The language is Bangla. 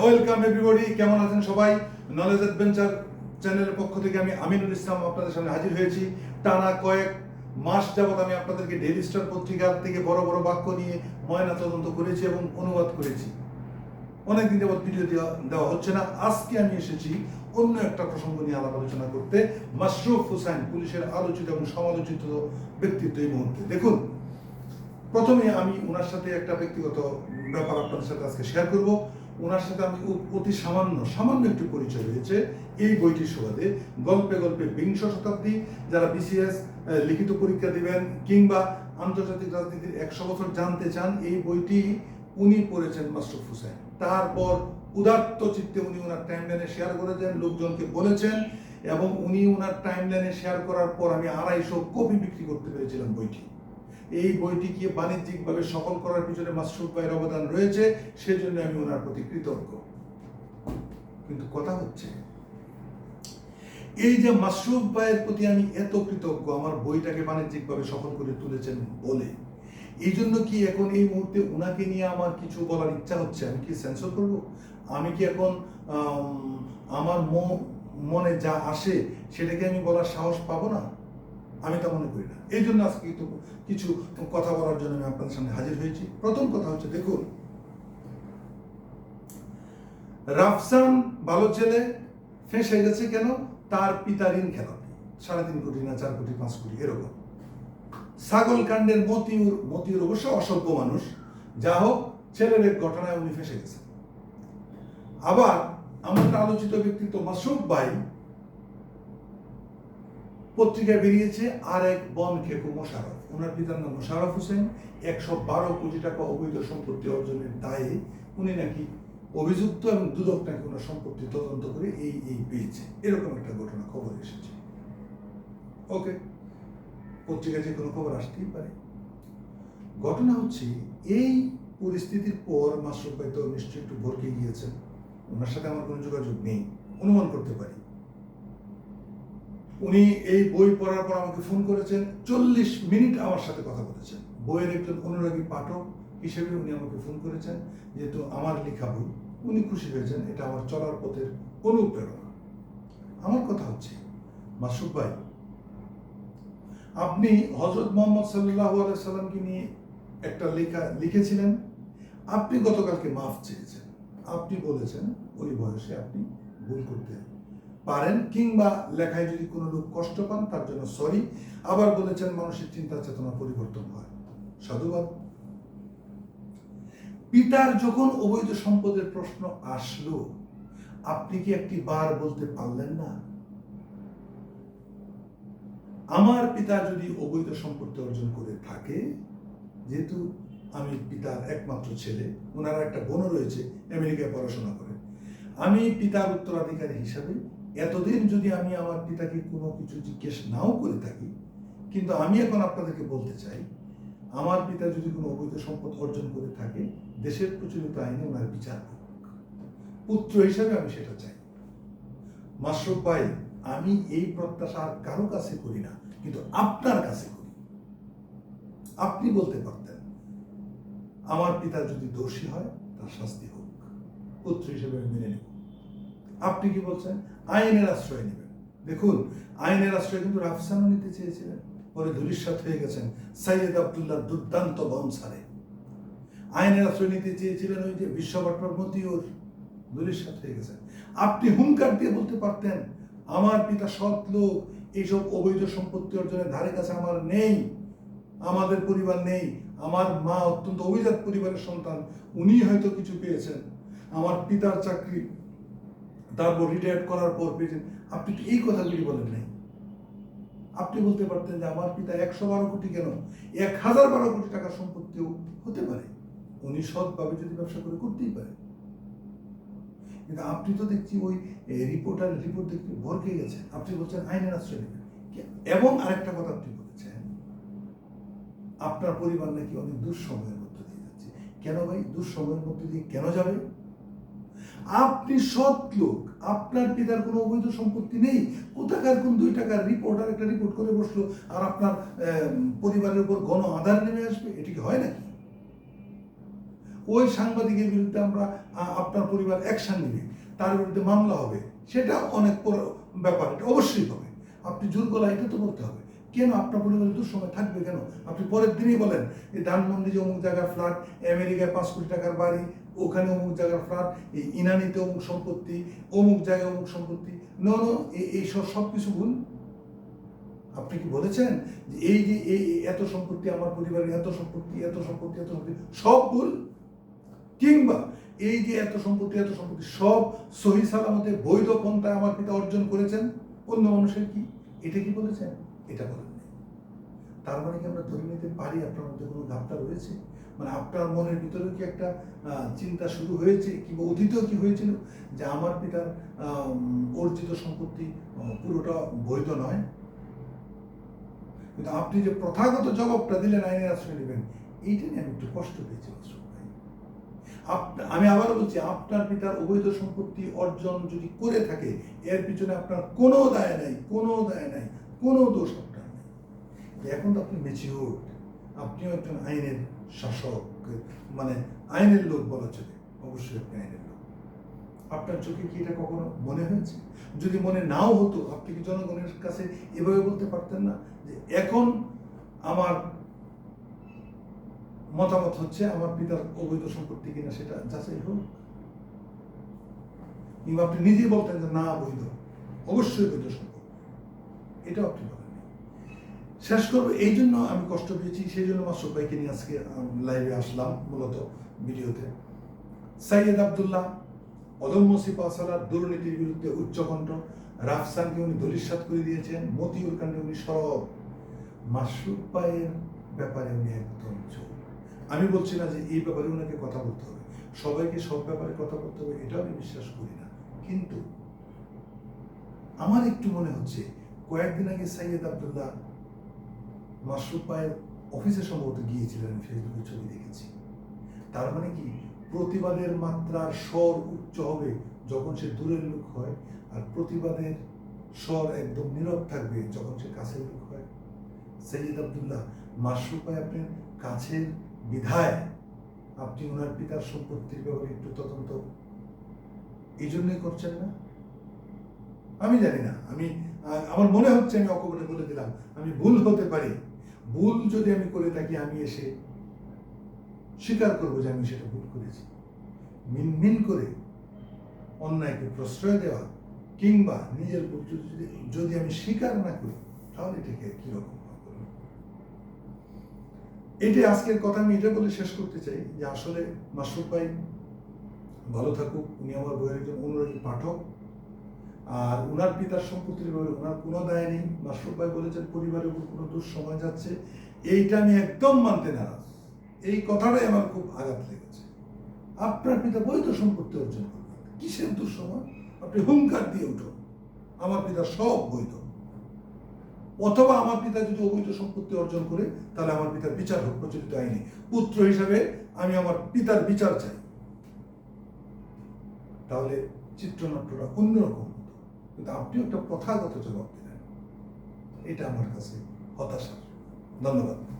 ওয়েলকাম এভরিবডি কেমন আছেন সবাই? নলেজ অ্যাডভেঞ্চার চ্যানেলের পক্ষ থেকে আমি আমিনুল ইসলাম আপনাদের সামনে হাজির হয়েছি। টানা কয়েক মাস যাবত আমি আপনাদেরকে ডেইলি স্টার পত্রিকার থেকে বড় বড় বাক্য নিয়ে ময়না তদন্ত করেছি এবং অনুবাদ করেছি। অনেকদিন যাবত ভিডিও দেওয়া হচ্ছে না। আজকে আমি এসেছি অন্য একটা প্রসঙ্গ নিয়ে আলাপ আলোচনা করতে। মাশরুফ হুসাইন পুলিশের আলোচিত এবং সমালোচিত ব্যক্তিত্ব এই মুহূর্তে। দেখুন, প্রথমে আমি ওনার সাথে একটা ব্যক্তিগত ব্যাপার আপনাদের সাথে আজকে শেয়ার করব। ওনার সাথে আমি অতি সামান্য সামান্য একটু পরিচয় হয়েছে এই বইটির সুবাদে। গল্পে গল্পে বিংশ শতাব্দী, যারা বিসিএস লিখিত পরীক্ষা দিবেন কিংবা আন্তর্জাতিক রাজনীতির একশো বছর জানতে চান, এই বইটি উনি পড়েছেন মাসরুফ হুসেন তারপর উদাত্ত চিত্তে উনি ওনার টাইমলাইনে শেয়ার করেছেন, লোকজনকে বলেছেন এবং উনি ওনার টাইমলাইনে শেয়ার করার পর আমি আড়াইশো কপি বিক্রি করতে পেরেছিলাম বইটি। এই বইটিকে বাণিজ্যিকভাবে সফল করার পিছনে মাসরুফ ভাইয়ের অবদান রয়েছে সেজন্য আমি ওনার প্রতি কৃতজ্ঞ। কিন্তু কথা হচ্ছে এই যে মাসরুফ ভাইয়ের প্রতি আমি এত কৃতজ্ঞ আমার বইটাকে বাণিজ্যিকভাবে সফল করে তুলেছেন বলে এই জন্য কি এখন এই মুহূর্তে ওনাকে নিয়ে আমার কিছু বলার ইচ্ছা হচ্ছে? আমি কি সেন্সর করব? আমি কি এখন আম, আমার মনে যা আসে সেটাকে আমি বলার সাহস পাবো না? আমি তা মনে করি না। এই জন্য আজকে কিছু কথা বলার জন্য আমি আপনাদের সামনে হাজির হয়েছি। প্রথম কথা হচ্ছে, দেখুন, রাফসান ভালো ছেলে, ফেঁসে গেছে কেন? তার পিতা ঋণ খেলাপি সাড়ে তিন কোটি না, চার কোটি, পাঁচ কোটি, এরকম। ছাগল কাণ্ডের মতিউর মতিউর অবশ্য অসভ্য মানুষ। যা হোক, ছেলের এক ঘটনায় উনি ফেসে গেছেন। আবার একটা আলোচিত ব্যক্তিত্ব মাসুদ ভাই পত্রিকায় বেরিয়েছে আর এক বন খেকু মোশারফ। ওনার পিতার নাম মোশারফ হোসেন। একশো বারো কোটি টাকা অবৈধ সম্পত্তি অর্জনের দায়ে উনি নাকি অভিযুক্ত এবং দুদক নাকি ওনার সম্পত্তি তদন্ত করে এই এই পেয়েছে। এরকম একটা ঘটনা খবর এসেছে। ওকে, পত্রিকায় যে কোনো খবর আসতেই পারে। ঘটনা হচ্ছে, এই পরিস্থিতির পর মাসরুফ ভাই তো নিশ্চয়ই একটু ভরকে গিয়েছেন। ওনার সাথে আমার কোনো যোগাযোগ নেই। অনুমান করতে পারি। উনি এই বই পড়ার পর আমাকে ফোন করেছেন, চল্লিশ মিনিট আমার সাথে কথা বলেছেন। বইয়ের একজন অনুরাগী পাঠক হিসেবে উনি আমাকে ফোন করেছেন, যেহেতু আমার লেখা বই, উনি খুশি হয়েছেন, এটা আমার চলার পথের অনুপ্রেরণা। আমার কথা হচ্ছে, মাসুদ ভাই, আপনি হজরত মোহাম্মদ সাল্লাহ সাল্লামকে নিয়ে একটা লেখা লিখেছিলেন, আপনি গতকালকে মাফ চেয়েছেন। আপনি বলেছেন, ওই বয়সে আপনি ভুল করতে পারেন কিংবা লেখায় যদি কোনো লোক কষ্ট পান, তার জন্য সরি আবার বলেছেন, মানুষের চিন্তা চেতনা পরিবর্তন হয়। সাধুবাদ। পিতার যখন অবৈধ সম্পদের প্রশ্ন আসলো, আপনি কি একটি বার বলতে পারলেন না? আমার পিতা যদি অবৈধ সম্পত্তি অর্জন করে থাকে, যেহেতু আমি পিতার একমাত্র ছেলে, ওনার একটা বোনও রয়েছে, আমেরিকায় পড়াশোনা করে। আমি পিতার উত্তরাধিকারী হিসাবে এতদিন যদি আমি আমার পিতাকে কোনো কিছু জিজ্ঞেস নাও করে থাকি, কিন্তু আমি এখন আপনাদেরকে বলতে চাই, আমার পিতা যদি কোনো অবৈধ সম্পদ অর্জন করে থাকে, দেশের প্রচলিত আইনে ওনার বিচার পুত্র হিসাবে আমি সেটা চাই। মাসরুফ ভাই, আমি এই প্রত্যাশা আর কারও কাছে করি না, কিন্তু আপনার কাছে করি। আপনি বলতে পারতেন, আমার পিতা যদি দোষী হয়, তার শাস্তি হোক। পুত্র হিসেবে আমি মেনে নেব। আপনি কি বলছেন? আইনের আশ্রয় নেবেন। দেখুন, আইনের আশ্রয় কিন্তু রাফসানও নিতে চেয়েছিলেন। পরে ধূলিসাৎ হয়ে গেছেন সাইয়েদ আবদুল্লাহ দুর্দান্ত বংসারে আইনের আশ্রয় নিতে চেয়েছিলেন ওই যে বিশ্ববাট্টর মতিউর। ধূলিসাৎ হয়ে গেছেন। আপনি হুঙ্কার দিয়ে বলতে পারতেন, আমার পিতা সৎ লোক এইসব অবৈধ সম্পত্তি অর্জনের ধারে কাছে আমার নেই, আমাদের পরিবার নেই, আমার মা অত্যন্ত অভিজাত পরিবারের সন্তান উনি হয়তো কিছু পেয়েছেন। আমার পিতার চাকরি তারপর রিটায়ার করার পর পেয়েছেন আপনি এই কথাগুলি বলেন নাই? আপনি বলতে পারতেন যে আমার পিতা একশো বারো কোটি কেন? এক হাজার বারো কোটি টাকার সম্পত্তিও হতে পারে। উনি সৎভাবে যদি ব্যবসা করে করতেই পারে। কিন্তু আপনি তো দেখছি ওই রিপোর্টার রিপোর্ট দেখতে ভরকে গেছে আপনি বলছেন আইনের আশ্রয় নেবেন। এবং আরেকটা কথা আপনি বলেছেন, আপনার পরিবার নাকি অনেক দুঃসময়ের মধ্যে দিয়ে যাচ্ছে। কেন ভাই? দুঃসময়ের মধ্যে দিয়ে কেন যাবে? আপনি সৎ লোক। আপনার পিতার কোনো অবৈধ সম্পত্তি নেই। কোথাকার কোন দুই টাকার রিপোর্টার একটা রিপোর্ট করে বসল আর আপনার পরিবারের উপর গণ আধার নেমে আসবে? এটি কি হয় নাকি? ওই সাংবাদিকের বিরুদ্ধে আমরা আপনার পরিবার অ্যাকশন নেবে। তার বিরুদ্ধে মামলা হবে। সেটা অনেক বড় ব্যাপার। এটা অবশ্যই হবে। আপনি জোর গলা এটা তো বলতে হবে। কেন আপনার পরিবারে দুঃসময় থাকবে কেন? আপনি পরের দিনই বলেন, এই ধানমন্ডি যে অমুক জায়গার ফ্ল্যাট আমেরিকায় পাঁচ কোটি টাকার বাড়ি, ওখানে অমুক জায়গার ফ্ল্যাট এই ইনানিতে অমুক সম্পত্তি, অমুক জায়গায় অমুক সম্পত্তি। ন এই সব সব কিছু ভুল। আপনি কি বলেছেন যে এই যে এই এত সম্পত্তি আমার পরিবারের, এত সম্পত্তি এত সম্পত্তি এত সম্পত্তি, সব ভুল? কিংবা এই যে এত সম্পত্তি এত সম্পত্তি, সব সহি সালামতে বৈধ পন্থায় আমার পিতা অর্জন করেছেন? অন্য মানুষের কি? এটা কি বলেছেন? এটা বলেন। তার মানে কি আমরা ধরে নিতে পারি? আপনার মধ্যে কোনো ঘাপটা রয়েছে? মানে আপনার মনের ভিতরে কি একটা চিন্তা শুরু হয়েছে কিংবা অতীতেও কি হয়েছিল যে আমার পিতার অর্জিত সম্পত্তি পুরোটা বৈধ নয়? কিন্তু আপনি যে প্রথাগত জবাবটা দিলেন, আইনের আশ্রয় নেবেন, এইটা নিয়ে আমি একটু কষ্ট পেয়েছি আমি আবারও বলছি, আপনার পিতার অবৈধ সম্পত্তি অর্জন যদি করে থাকে, এর পিছনে আপনার কোনো দায় নাই, কোনো দায় নাই। কোনো দোষ আপনার নেই। এখন তো আপনি মেচিওর আপনিও একজন আইনের শাসক মানে আইনের লোক বলা চলে, অবশ্যই আপনি আইনের লোক। আপনার চোখে কি এটা কখনো মনে হয়েছে? যদি মনে নাও হতো, আপনি কি জনগণের কাছে এভাবে বলতে পারতেন না? যে এখন আমার মতামত হচ্ছে, আমার পিতার অবৈধ সম্পত্তি কিনা সেটা যাচাই হোক। কিংবা আপনি নিজেই বলতেন যে না বৈধ অবশ্যই বৈধ সম্পত্তি। এটাও আপনি বলেননি শেষ করব, এই জন্য আমি কষ্ট পেয়েছি, সেই জন্য মাসুদ ভাইকে নিয়ে আজকে লাইভে আসলাম, মূলত ভিডিওতে। সাইয়েদ আবদুল্লাহ, অদম্য সিপাহসালার দুর্নীতির বিরুদ্ধে উচ্চকণ্ঠ রাফসানকে উনি দলিশাত করে দিয়েছেন, মতিউর কাণ্ডে উনি সরব। মাসুদ ভাইয়ের ব্যাপারে উনি একদম আমি বলছি না যে এই ব্যাপারে ওনাকে কথা বলতে হবে। সবাইকে সব ব্যাপারে কথা বলতে হবে, এটাও আমি বিশ্বাস করি না। কিন্তু আমার একটু মনে হচ্ছে কয়েকদিন আগে সাইয়েদ আবদুল্লাহ মাসরুফ ভাইয়ের অফিসে সম্ভবত গিয়েছিলেন, আমি ফেসবুকে ছবি দেখেছি। তার মানে কি? প্রতিবাদের মাত্রার স্বর উচ্চ হবে যখন সে দূরের লোক হয়, আর প্রতিবাদের স্বর একদম নীরব থাকবে যখন সে কাছের লোক হয়। সৈয়দ আবদুল্লাহ মাসরুফ ভাই আপনার কাছের বিধায়। আপনি ওনার পিতার সম্পত্তির ব্যাপারে একটু তদন্ত এই জন্যই করছেন না? আমি জানি না। আমি আমার মনে হচ্ছে আমি অকপটে বলে দিলাম, আমি ভুল হতে পারি। ভুল যদি আমি করে থাকি, আমি এসে স্বীকার করব যে আমি সেটা ভুল করেছি। মিনমিন করে অন্যায়কে প্রশ্রয় দেওয়া কিংবা নিজের ভুল যদি আমি স্বীকার না করি, তাহলে এটাকে কীরকম? এটাই আজকের কথা। আমি এটা বলে শেষ করতে চাই যে আসলে মাসুদ ভাই ভালো থাকুক। উনি আমার বইয়ের একজন অনুরাগী পাঠক। আর উনার পিতার সম্পত্তির ব্যাপারে ওনার কোনো দায় নেই। মাসরুফ ভাই বলেছেন, পরিবারের উপর কোনো দুঃসময় যাচ্ছে এইটা আমি একদম মানতে নারাজ। এই কথাটাই আমার খুব আঘাত লেগেছে। আপনার পিতা বৈধ সম্পত্তি অর্জন করবেন কিসের দুঃসময় আপনি হুঙ্কার দিয়ে উঠুন। আমার পিতা সব বৈধ। অথবা আমার পিতা যদি অবৈধ সম্পত্তি অর্জন করে, তাহলে আমার পিতার বিচার হোক, প্রচলিত আইনে। পুত্র হিসাবে আমি আমার পিতার বিচার চাই। তাহলে চিত্রনাট্যটা অন্যরকম। কিন্তু আপনি একটা প্রথাগত জবাব দিলেন। এটা আমার কাছে হতাশার। ধন্যবাদ।